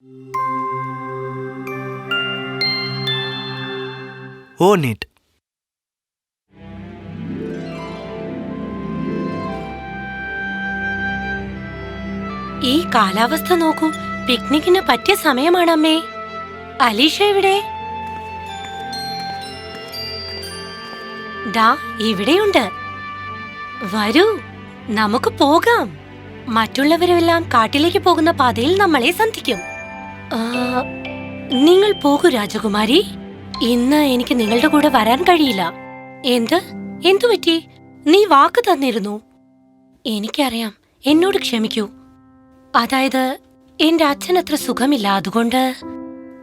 Own it. ഈ കാലാവസ്ഥ നോക്കൂ. പിക്നിക്കിന് പറ്റിയ സമയമാണ് അമ്മേ അലീഷ എവിടെ? ദാ ഇവിടെയുണ്ട്. വരൂ നമുക്ക് പോകാം. മറ്റുള്ളവരെല്ലാം കാട്ടിലേക്ക് പോകുന്ന പാതയിൽ നമ്മളെ സന്ധിക്കും. നിങ്ങൾ പോകൂ രാജകുമാരി. ഇന്ന് എനിക്ക് നിങ്ങളുടെ കൂടെ വരാൻ കഴിയില്ല. എന്ത്? എന്തു പറ്റി? നീ വാക്ക് തന്നിരുന്നു. എനിക്കറിയാം. എന്നോട് ക്ഷമിക്കൂ. അതായത് എന്റെ അച്ഛൻ അത്ര സുഖമില്ല അതുകൊണ്ട്.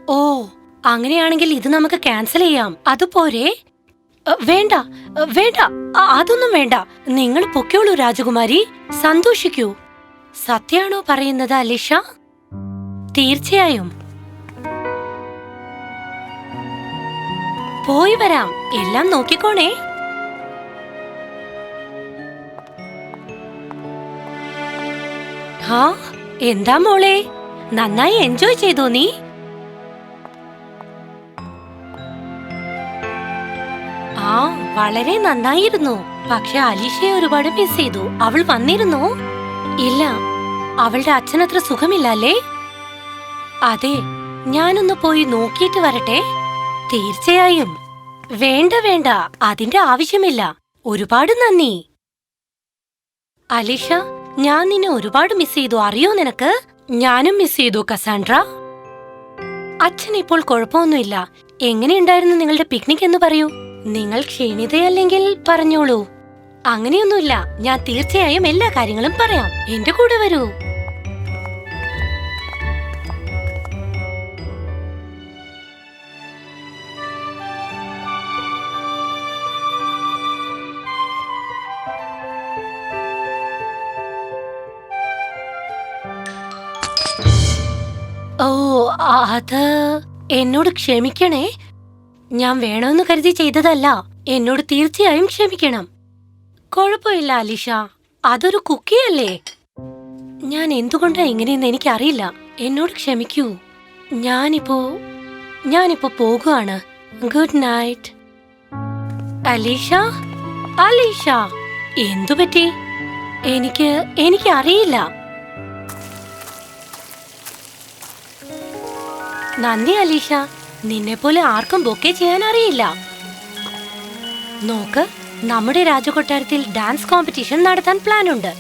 ഓ അങ്ങനെയാണെങ്കിൽ ഇത് നമുക്ക് ക്യാൻസൽ ചെയ്യാം. അതുപോരെ വേണ്ട വേണ്ട. അതൊന്നും വേണ്ട. നിങ്ങൾ പൊക്കോളൂ രാജകുമാരി. സന്തോഷിക്കൂ. സത്യാണോ പറയുന്നത് അലിഷ? തീർച്ചയായും. പോയി വരാം. എല്ലാം നോക്കിക്കോണേ. ഹാ എന്താ മോളെ? നന്നായി എൻജോയ് ചെയ്തോ നീ? ആ വളരെ നന്നായിരുന്നു. പക്ഷെ അലീഷയെ ഒരുപാട് മിസ് ചെയ്തു. അവൾ വന്നിരുന്നോ? ഇല്ല. അവളുടെ അച്ഛനത്ര സുഖമില്ല അല്ലേ? അതെ ഞാനൊന്ന് പോയി നോക്കിയിട്ട് വരട്ടെ. തീർച്ചയായും. വേണ്ട വേണ്ട. അതിന്റെ ആവശ്യമില്ല. ഒരുപാട് നന്ദി. അലിഷ ഞാൻ നിന്നെ ഒരുപാട് മിസ് ചെയ്തു. അറിയോ നിനക്ക്? ഞാനും മിസ് ചെയ്തു കസാൻഡ്ര. അച്ഛൻ ഇപ്പോൾ കുഴപ്പമൊന്നുമില്ല. എങ്ങനെയുണ്ടായിരുന്നു നിങ്ങളുടെ പിക്നിക് എന്ന് പറയൂ. നിങ്ങൾ ക്ഷീണിതയല്ലെങ്കിൽ പറഞ്ഞോളൂ. അങ്ങനെയൊന്നുമില്ല. ഞാൻ തീർച്ചയായും എല്ലാ കാര്യങ്ങളും പറയാം. എന്റെ കൂടെ വരൂ. ഓ അത് എന്നോട് ക്ഷമിക്കണേ. ഞാൻ വേണമെന്ന് കരുതി ചെയ്തതല്ല. എന്നോട് തീർച്ചയായും ക്ഷമിക്കണം. കുഴപ്പമില്ല അലിഷ. അതൊരു കുക്കിയല്ലേ ഞാൻ എന്തുകൊണ്ടാ ഇങ്ങനെയെന്ന് എനിക്കറിയില്ല. എന്നോട് ക്ഷമിക്കൂ. ഞാനിപ്പോ ഞാനിപ്പോ പോകുകയാണ് ഗുഡ് നൈറ്റ്. അലീഷ? അലീഷ എന്തു പറ്റി? എനിക്ക് എനിക്ക് അറിയില്ല നന്ദി അലീഷ. നിന്നെ പോലെ ആർക്കും ബൊക്കെ ചെയ്യാൻ അറിയില്ല നോക്ക് നമ്മുടെ രാജകൊട്ടാരത്തിൽ ഡാൻസ് കോമ്പറ്റീഷൻ നടത്താൻ പ്ലാൻ ഉണ്ട്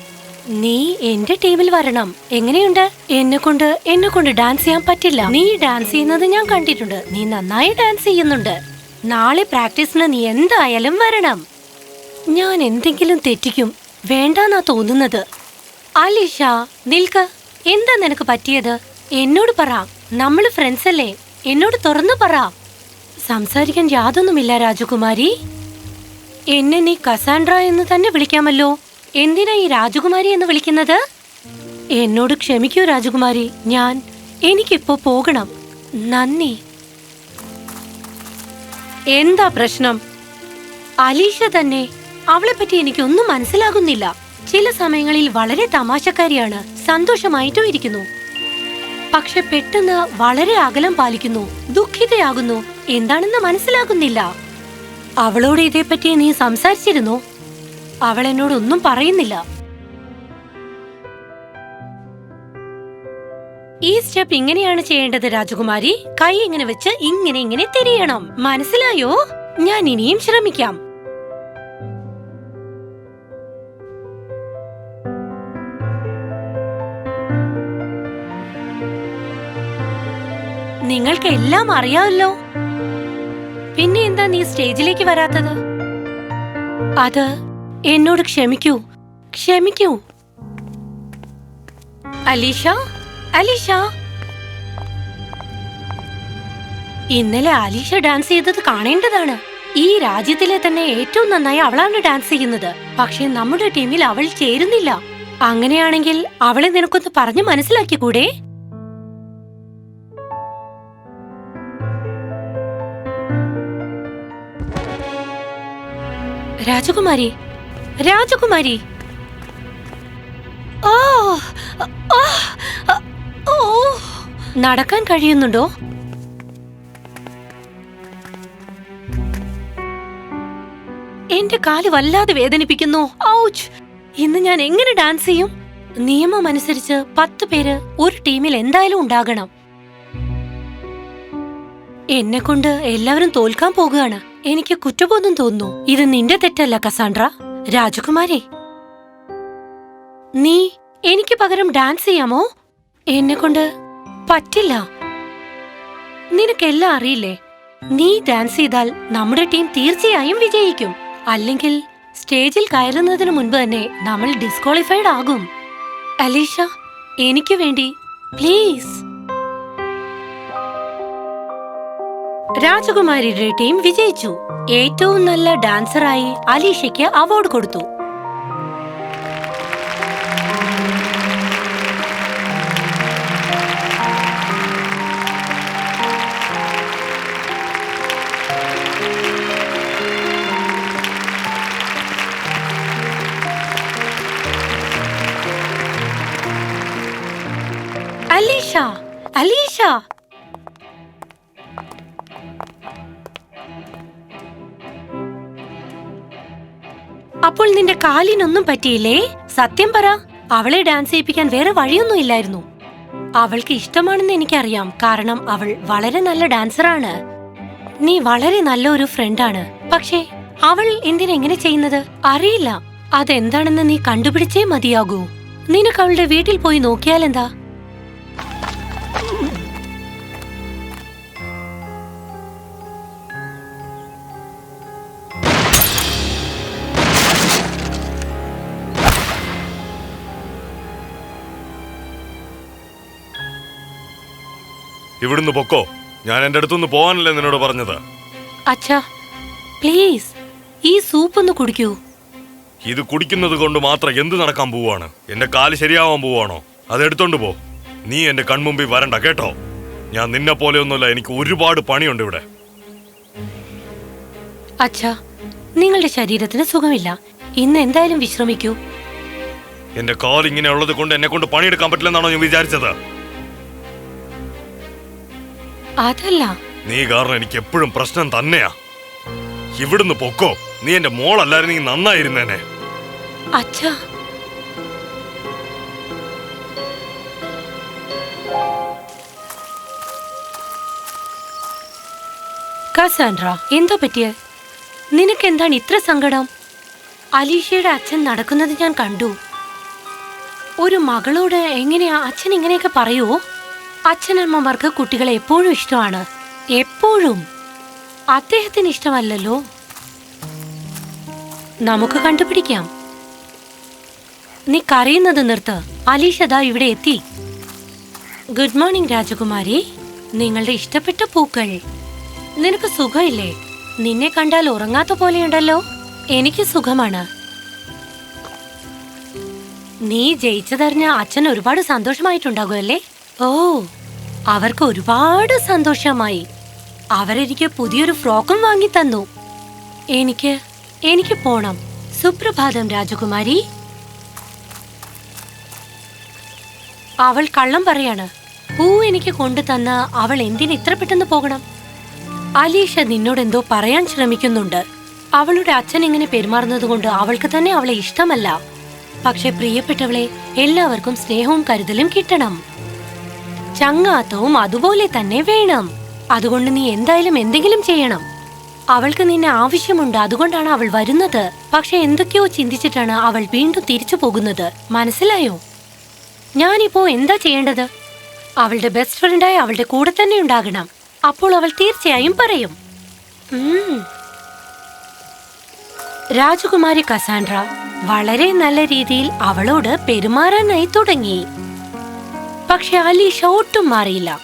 നീ എന്റെ ടീമിൽ വരണം. എങ്ങനെയുണ്ട്? എന്നെ കൊണ്ട് എന്നെ കൊണ്ട് ഡാൻസ് ചെയ്യാൻ പറ്റില്ല. നീ ഡാൻസ് ചെയ്യുന്നത് ഞാൻ കണ്ടിട്ടുണ്ട്. നീ നന്നായി ഡാൻസ് ചെയ്യുന്നുണ്ട്. നാളെ പ്രാക്ടീസിന് നീ എന്തായാലും വരണം. ഞാൻ എന്തെങ്കിലും തെറ്റിക്കും. വേണ്ടാന്നാ തോന്നുന്നത്. അലിഷ നിൽക്ക്. എന്താ നിനക്ക് പറ്റിയത്? എന്നോട് പറ. നമ്മൾ ഫ്രണ്ട്സ് അല്ലേ എന്നോട് തുറന്നു പറ. സംസാരിക്കാൻ യാതൊന്നുമില്ല രാജകുമാരി. എന്നെ നീ കസാൻഡ്ര എന്ന് തന്നെ വിളിക്കാമല്ലോ. എന്തിനാ ഈ രാജകുമാരി എന്ന് വിളിക്കുന്നത്? എന്നോട് ക്ഷമിക്കൂ രാജകുമാരി. ഞാൻ എനിക്കിപ്പോ പോകണം. നന്ദി. എന്താ പ്രശ്നം? അലീഷ തന്നെ അവളെ പറ്റി എനിക്കൊന്നും മനസ്സിലാകുന്നില്ല. ചില സമയങ്ങളിൽ വളരെ തമാശക്കാരിയാണ്. സന്തോഷമായിട്ടും ഇരിക്കുന്നു. പക്ഷെ പെട്ടെന്ന് വളരെ അകലം പാലിക്കുന്നു ദുഃഖിതയാകുന്നു. എന്താണെന്ന് മനസ്സിലാകുന്നില്ല. അവളോട് ഇതേപ്പറ്റി നീ സംസാരിച്ചിരുന്നോ? അവൾ എന്നോട് ഒന്നും പറയുന്നില്ല. ഈ സ്റ്റെപ്പ് ഇങ്ങനെയാണ് ചെയ്യേണ്ടത് രാജകുമാരി. കൈ ഇങ്ങനെ വെച്ച് ഇങ്ങനെ ഇങ്ങനെ തിരിയണം. മനസ്സിലായോ? ഞാൻ ഇനിയും ശ്രമിക്കാം. നിങ്ങൾക്ക് എല്ലാം അറിയാമല്ലോ. പിന്നെ എന്താ നീ സ്റ്റേജിലേക്ക് വരാത്തത്? അത് എന്നോട് ക്ഷമിക്കൂ. ക്ഷമിക്കൂ. അലീഷ? അലീഷ? ഇന്നലെ അലീഷ ഡാൻസ് ചെയ്തത് കാണേണ്ടതാണ്. ഈ രാജ്യത്തിലെ തന്നെ ഏറ്റവും നന്നായി അവളാണ് ഡാൻസ് ചെയ്യുന്നത്. പക്ഷെ നമ്മുടെ ടീമിൽ അവൾ ചേരുന്നില്ല. അങ്ങനെയാണെങ്കിൽ അവളെ നിനക്കൊന്ന് പറഞ്ഞു മനസ്സിലാക്കിക്കൂടെ? രാജകുമാരി രാജകുമാരി. ഓ ഓ. നടക്കാൻ കഴിയുന്നുണ്ടോ? എന്റെ കാൽ വല്ലാതെ വേദനിപ്പിക്കുന്നു. ഔച്ച്. ഇന്ന് ഞാൻ എങ്ങനെ ഡാൻസ് ചെയ്യും? നിയമം അനുസരിച്ച് പത്ത് പേര് ഒരു ടീമിൽ എന്തായാലും ഉണ്ടാകണം. എന്നെ കൊണ്ട് എല്ലാവരും തോൽക്കാൻ പോകുകയാണ്. എനിക്ക് കുറ്റബോധം തോന്നുന്നു. ഇത് നിന്റെ തെറ്റല്ല കസാൻഡ്ര. രാജകുമാരി. നീ എനിക്ക് പകരം ഡാൻസ് ചെയ്യാമോ? എന്നെ കൊണ്ട് പറ്റില്ല. നിനക്കെല്ലാം അറിയില്ലേ? നീ ഡാൻസ് ചെയ്താൽ നമ്മുടെ ടീം തീർച്ചയായും വിജയിക്കും. അല്ലെങ്കിൽ സ്റ്റേജിൽ കയറുന്നതിന് മുൻപ് തന്നെ നമ്മൾ ഡിസ്ക്വാളിഫൈഡ് ആകും. അലീഷ എനിക്ക് വേണ്ടി പ്ലീസ് രാജകുമാരിയുടെ ടീം വിജയിച്ചു. ഏറ്റവും നല്ല ഡാൻസറായി അലീഷയ്ക്ക് അവാർഡ് കൊടുത്തു. അലീഷ അലീഷ! അപ്പോൾ നിന്റെ കാലിനൊന്നും പറ്റിയില്ലേ? സത്യം പറ അവളെ ഡാൻസ് ചെയ്യിപ്പിക്കാൻ വേറെ വഴിയൊന്നും ഇല്ലായിരുന്നു. അവൾക്ക് ഇഷ്ടമാണെന്ന് എനിക്കറിയാം കാരണം അവൾ വളരെ നല്ല ഡാൻസറാണ് നീ വളരെ നല്ല ഒരു ഫ്രണ്ടാണ് പക്ഷേ അവൾ എന്തിനെങ്ങനെ ചെയ്യുന്നത്? അറിയില്ല. അതെന്താണെന്ന് നീ കണ്ടുപിടിച്ചേ മതിയാകൂ. നിനക്ക് അവളുടെ വീട്ടിൽ പോയി നോക്കിയാലെന്താ? ഇവിടുന്ന് പൊക്കോ. ഞാൻ എന്റെ അടുത്തുനിന്ന് പോവാനല്ലേ നിന്നോട് പറഞ്ഞത്. അച്ഛാ പ്ലീസ് ഈ സൂപ്പ് ഒന്ന് കുടിക്കൂ. ഇത് കുടിക്കുന്നത് കൊണ്ട് മാത്രം എന്ത് നടക്കാൻ പോവാണ്? എന്റെ കാൽ ശരിയാവാൻ പോവാണോ? അത് എടുത്തോണ്ട് പോ. നീ എന്റെ കൺമുമ്പിൽ വരണ്ട കേട്ടോ? ഞാൻ നിന്നെ പോലെയൊന്നുമല്ല എനിക്ക് ഒരുപാട് പണിയുണ്ട് ഇവിടെ. അച്ഛാ നിങ്ങളുടെ ശരീരത്തിന് സുഖമില്ല. ഇന്ന് എന്തായാലും വിശ്രമിക്കൂ. എന്റെ കാൽ ഇങ്ങനെ ഉള്ളത് കൊണ്ട് എന്നെ കൊണ്ട് പണിയെടുക്കാൻ പറ്റില്ലെന്നാണോ ഞാൻ വിചാരിച്ചത്? അതല്ല. നീ കാരണം എനിക്ക് എപ്പോഴും പ്രശ്നം തന്നെയാ. ഇവിടുന്ന് പൊക്കോ. നീ എന്റെ മോളല്ലായിരുന്നെങ്കിൽ നന്നായിരുന്നേനെ. അച്ഛാ. കസാൻഡ്ര എന്താ പറ്റിയ? നിനക്ക് എന്താണ് ഇത്ര സങ്കടം? അലീഷയുടെ അച്ഛൻ നടക്കുന്നത് ഞാൻ കണ്ടു. ഒരു മകളോട് എങ്ങനെയാ അച്ഛൻ ഇങ്ങനെയൊക്കെ പറയുവോ? അച്ഛനമ്മമാർക്ക് കുട്ടികളെ എപ്പോഴും ഇഷ്ടമാണ്. എപ്പോഴും. അദ്ദേഹത്തിന് ഇഷ്ടമല്ലല്ലോ? നമുക്ക് കണ്ടുപിടിക്കാം. നീ കരയുന്നത് നിർത്ത്. അലീഷ ദാ ഇവിടെ എത്തി. ഗുഡ് മോർണിംഗ് രാജകുമാരി. നിങ്ങളുടെ ഇഷ്ടപ്പെട്ട പൂക്കൾ. നിനക്ക് സുഖമില്ലേ? നിന്നെ കണ്ടാൽ ഉറങ്ങാത്ത പോലെയുണ്ടല്ലോ. എനിക്ക് സുഖമാണ്. നീ ജയിച്ചതറിഞ്ഞ അച്ഛൻ ഒരുപാട് സന്തോഷമായിട്ടുണ്ടാകുമല്ലേ ഓ അവർക്ക് ഒരുപാട് സന്തോഷമായി. അവരെനിക്ക് പുതിയൊരു ഫ്രോക്കും വാങ്ങി തന്നു. എനിക്ക് എനിക്ക് പോണം. സുപ്രഭാതം രാജകുമാരി. അവൾ കള്ളം പറയാണ്. പൂ എനിക്ക് കൊണ്ടു തന്ന അവൾ എന്തിന് ഇത്ര പെട്ടെന്ന് പോകണം? അലീഷ നിന്നോട് എന്തോ പറയാൻ ശ്രമിക്കുന്നുണ്ട്. അവളുടെ അച്ഛൻ ഇങ്ങനെ പെരുമാറുന്നത് കൊണ്ട് അവൾക്ക് തന്നെ അവളെ ഇഷ്ടമല്ല. പക്ഷെ പ്രിയപ്പെട്ടവളെ എല്ലാവർക്കും സ്നേഹവും കരുതലും കിട്ടണം. ചങ്ങാത്തവും അതുപോലെ തന്നെ വേണം. അതുകൊണ്ട് നീ എന്തായാലും എന്തെങ്കിലും ചെയ്യണം. അവൾക്ക് നിന്നെ ആവശ്യമുണ്ട് അതുകൊണ്ടാണ് അവൾ വരുന്നത്. പക്ഷെ എന്തൊക്കെയോ ചിന്തിച്ചിട്ടാണ് അവൾ വീണ്ടും തിരിച്ചു പോകുന്നത്. മനസ്സിലായോ? ഞാനിപ്പോ എന്താ ചെയ്യേണ്ടത്? അവളുടെ ബെസ്റ്റ് ഫ്രണ്ടായി അവളുടെ കൂടെ തന്നെ ഉണ്ടാകണം. അപ്പോൾ അവൾ തീർച്ചയായും പറയും. രാജകുമാരി കസാൻഡ്ര വളരെ നല്ല രീതിയിൽ അവളോട് പെരുമാറാനായി തുടങ്ങി. പക്ഷെ അലീഷ ഒട്ടും മാറിയില്ല.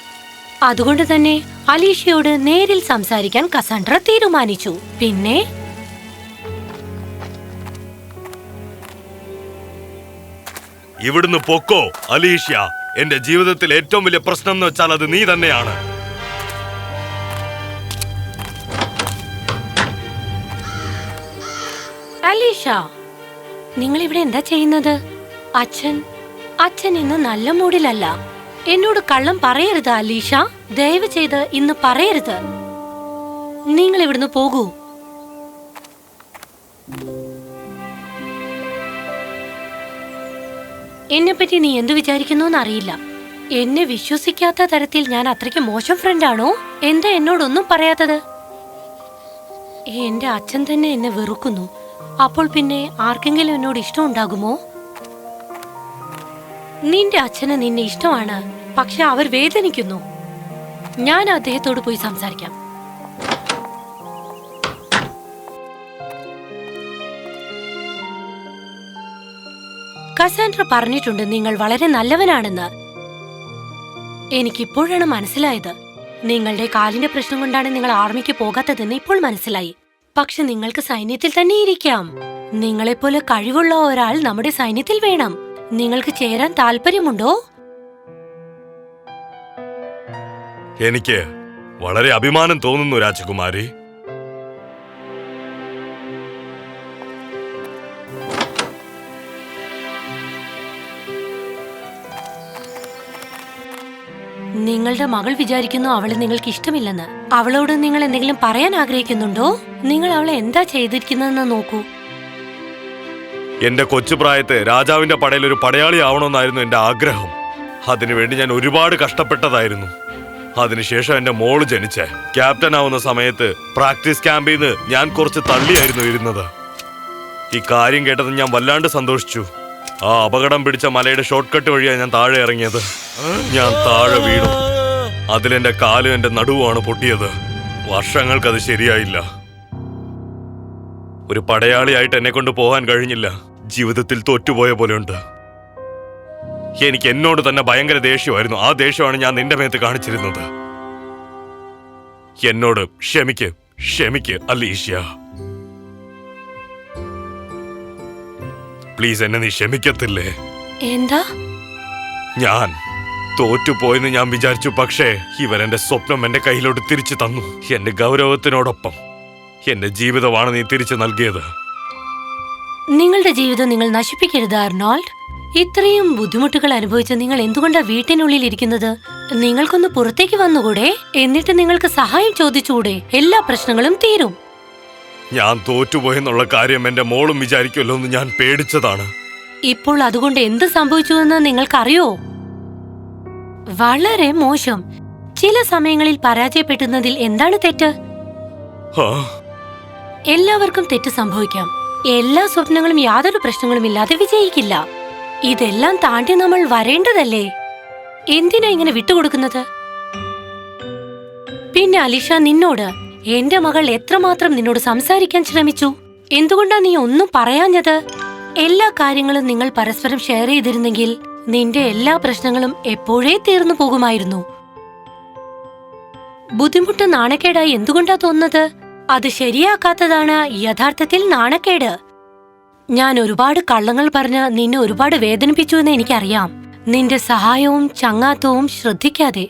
അതുകൊണ്ട് തന്നെ അലീഷയോട് നേരിൽ സംസാരിക്കാൻ കസാൻഡ്ര തീരുമാനിച്ചു. പിന്നെ? ഇവിടുന്ന് പൊക്കോ അലീഷ എന്റെ ജീവിതത്തിൽ ഏറ്റവും വലിയ പ്രശ്നം എന്ന് വെച്ചാൽ അത് നീ തന്നെയാണ്. അലീഷ നിങ്ങൾ ഇവിടെ എന്താ ചെയ്യുന്നത്? അച്ഛൻ അച്ഛൻ ഇന്ന് നല്ല മൂഡിലല്ല. എന്നോട് കള്ളം പറയരുത് അലീഷ. ദയവ് ചെയ്ത് ഇന്ന് പറയരുത്. നിങ്ങൾ ഇവിടുന്ന് പോകൂ. എന്നെപ്പറ്റി നീ എന്തു വിചാരിക്കുന്നു എന്നറിയില്ല എന്നെ വിശ്വസിക്കാത്ത തരത്തിൽ ഞാൻ അത്രയ്ക്ക് മോശം ഫ്രണ്ടാണോ? എന്താ എന്നോടൊന്നും പറയാത്തത്? എന്റെ അച്ഛൻ തന്നെ എന്നെ വെറുക്കുന്നു. അപ്പോൾ പിന്നെ ആർക്കെങ്കിലും എന്നോട് ഇഷ്ടം ഉണ്ടാകുമോ? നിന്റെ അച്ഛന് നിന്നെ ഇഷ്ടമാണ് പക്ഷെ അവർ വേദനിക്കുന്നു. ഞാൻ അദ്ദേഹത്തോട് പോയി സംസാരിക്കാം. കസാൻഡ്ര പറഞ്ഞിട്ടുണ്ട് നിങ്ങൾ വളരെ നല്ലവനാണെന്ന്. എനിക്കിപ്പോഴാണ് മനസ്സിലായത്. നിങ്ങളുടെ കാലിന്റെ പ്രശ്നം കൊണ്ടാണ് നിങ്ങൾ ആർമിക്ക് പോകാത്തതെന്ന് ഇപ്പോൾ മനസ്സിലായി. പക്ഷെ നിങ്ങൾക്ക് സൈന്യത്തിൽ തന്നെ ഇരിക്കാം. നിങ്ങളെപ്പോലെ കഴിവുള്ള ഒരാൾ നമ്മുടെ സൈന്യത്തിൽ വേണം. നിങ്ങൾക്ക് ചേരാൻ താല്പര്യമുണ്ടോ? എനിക്ക് വളരെ അഭിമാനം തോന്നുന്നു രാജകുമാരി. നിങ്ങളുടെ മകൾ വിചാരിക്കുന്നു അവളെ നിങ്ങൾക്ക് ഇഷ്ടമില്ലെന്ന്. അവളോട് നിങ്ങൾ എന്തെങ്കിലും പറയാൻ ആഗ്രഹിക്കുന്നുണ്ടോ? നിങ്ങൾ അവളെ എന്താ ചെയ്തിരിക്കുന്നതെന്ന് നോക്കൂ. എന്റെ കൊച്ചുപ്രായത്ത് രാജാവിന്റെ പടയിൽ ഒരു പടയാളി ആവണമെന്നായിരുന്നു എന്റെ ആഗ്രഹം. അതിനുവേണ്ടി ഞാൻ ഒരുപാട് കഷ്ടപ്പെട്ടതായിരുന്നു. അതിനുശേഷം എന്റെ മോൾ ജനിച്ചേ ക്യാപ്റ്റൻ ആവുന്ന സമയത്ത് പ്രാക്ടീസ് ക്യാമ്പിൽ നിന്ന് ഞാൻ കുറച്ച് തള്ളിയായിരുന്നു ഇരുന്നത്. ഈ കാര്യം കേട്ടത് ഞാൻ വല്ലാണ്ട് സന്തോഷിച്ചു. ആ അപകടം പിടിച്ച മലയുടെ ഷോർട്ട് കട്ട് വഴിയാണ് ഞാൻ താഴെ ഇറങ്ങിയത്. ഞാൻ താഴെ വീണു. അതിലെന്റെ കാലും എന്റെ നടുവാണ് പൊട്ടിയത്. വർഷങ്ങൾക്കത് ശരിയായില്ല. ഒരു പടയാളിയായിട്ട് എന്നെ കൊണ്ട് പോകാൻ കഴിഞ്ഞില്ല. ജീവിതത്തിൽ തോറ്റുപോയ പോലെയുണ്ട്. എനിക്ക് എന്നോട് തന്നെ ഭയങ്കര ദേഷ്യമായിരുന്നു. ആ ദേഷ്യമാണ് ഞാൻ നിന്റെ മേത്ത് കാണിച്ചിരുന്നത്. എന്നോട് ക്ഷമിക്ക് ക്ഷമിക്ക് അലീഷ്യ. പ്ലീസ് എന്നെ നീ ക്ഷമിക്കത്തില്ലേ? എന്താ? ഞാൻ തോറ്റുപോയെന്ന് ഞാൻ വിചാരിച്ചു പക്ഷേ ഇവരെന്റെ സ്വപ്നം എന്റെ കയ്യിലോട്ട് തിരിച്ചു തന്നു. എന്റെ ഗൗരവത്തിനോടൊപ്പം എന്റെ ജീവിതമാണ് നീ തിരിച്ചു നൽകിയത്. നിങ്ങളുടെ ജീവിതം നിങ്ങൾ നശിപ്പിക്കരുത് അർണോൾഡ്. ഇത്രയും ബുദ്ധിമുട്ടുകൾ അനുഭവിച്ച നിങ്ങൾ എന്തുകൊണ്ടാ വീട്ടിനുള്ളിൽ ഇരിക്കുന്നത്? നിങ്ങൾക്കൊന്ന് പുറത്തേക്ക് വന്നുകൂടെ? എന്നിട്ട് നിങ്ങൾക്ക് സഹായം ചോദിച്ചുകൂടെ? എല്ലാ പ്രശ്നങ്ങളും തീരും. ഞാൻ തോറ്റുപോയെന്നുള്ള കാര്യം എന്റെ മോളും വിചാരിക്കുമല്ലോ എന്ന് ഞാൻ പേടിച്ചതാണ്. ഇപ്പോൾ അതുകൊണ്ട് എന്ത് സംഭവിച്ചുവെന്ന് നിങ്ങൾക്കറിയോ? വളരെ മോശം. ചില സമയങ്ങളിൽ പരാജയപ്പെടുന്നതിൽ എന്താണ് തെറ്റ്? എല്ലാവർക്കും തെറ്റ് സംഭവിക്കാം. എല്ലാ സ്വപ്നങ്ങളും യാതൊരു പ്രശ്നങ്ങളും ഇല്ലാതെ വിജയിക്കില്ല. ഇതെല്ലാം താണ്ടി നമ്മൾ വരേണ്ടതല്ലേ? എന്തിനാ ഇങ്ങനെ വിട്ടുകൊടുക്കുന്നത്? പിന്നെ അലിഷ നിന്നോട് എന്റെ മകൾ എത്രമാത്രം നിന്നോട് സംസാരിക്കാൻ ശ്രമിച്ചു? എന്തുകൊണ്ടാ നീ ഒന്നും പറയാഞ്ഞത്? എല്ലാ കാര്യങ്ങളും നിങ്ങൾ പരസ്പരം ഷെയർ ചെയ്തിരുന്നെങ്കിൽ നിന്റെ എല്ലാ പ്രശ്നങ്ങളും എപ്പോഴേ തീർന്നു പോകുമായിരുന്നു. ബുദ്ധിമുട്ട് നാണക്കേടായി എന്തുകൊണ്ടാ തോന്നുന്നത്? അത് ശരിയാക്കാത്തതാണ് യഥാർത്ഥത്തിൽ നാണക്കേട്. ഞാൻ ഒരുപാട് കള്ളങ്ങൾ പറഞ്ഞ് നിന്നെ ഒരുപാട് വേദനിപ്പിച്ചു എന്ന് എനിക്കറിയാം. നിന്റെ സഹായവും ചങ്ങാത്തവും ശ്രദ്ധിക്കാതെ.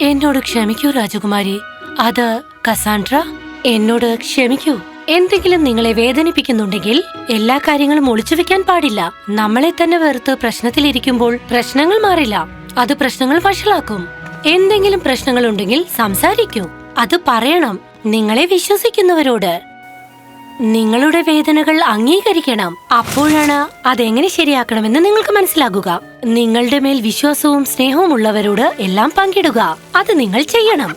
എന്നോട് ക്ഷമിക്കൂ രാജകുമാരി. അത് കസാൻഡ്ര എന്നോട് ക്ഷമിക്കൂ. എന്തെങ്കിലും നിങ്ങളെ വേദനിപ്പിക്കുന്നുണ്ടെങ്കിൽ എല്ലാ കാര്യങ്ങളും ഒളിച്ചു വെക്കാൻ പാടില്ല. നമ്മളെ തന്നെ വെറുത്ത് പ്രശ്നത്തിലിരിക്കുമ്പോൾ പ്രശ്നങ്ങൾ മാറില്ല. അത് പ്രശ്നങ്ങൾ വഷളാക്കും. എന്തെങ്കിലും പ്രശ്നങ്ങൾ ഉണ്ടെങ്കിൽ സംസാരിക്കൂ. അത് പറയണം. നിങ്ങളെ വിശ്വസിക്കുന്നവരോട്. നിങ്ങളുടെ വേദനകൾ അംഗീകരിക്കണം. അപ്പോഴാണ് അതെങ്ങനെ ശരിയാക്കണമെന്ന് നിങ്ങൾക്ക് മനസ്സിലാകുക. നിങ്ങളുടെ മേൽ വിശ്വാസവും സ്നേഹവും ഉള്ളവരോട് എല്ലാം പങ്കിടുക. അത് നിങ്ങൾ ചെയ്യണം.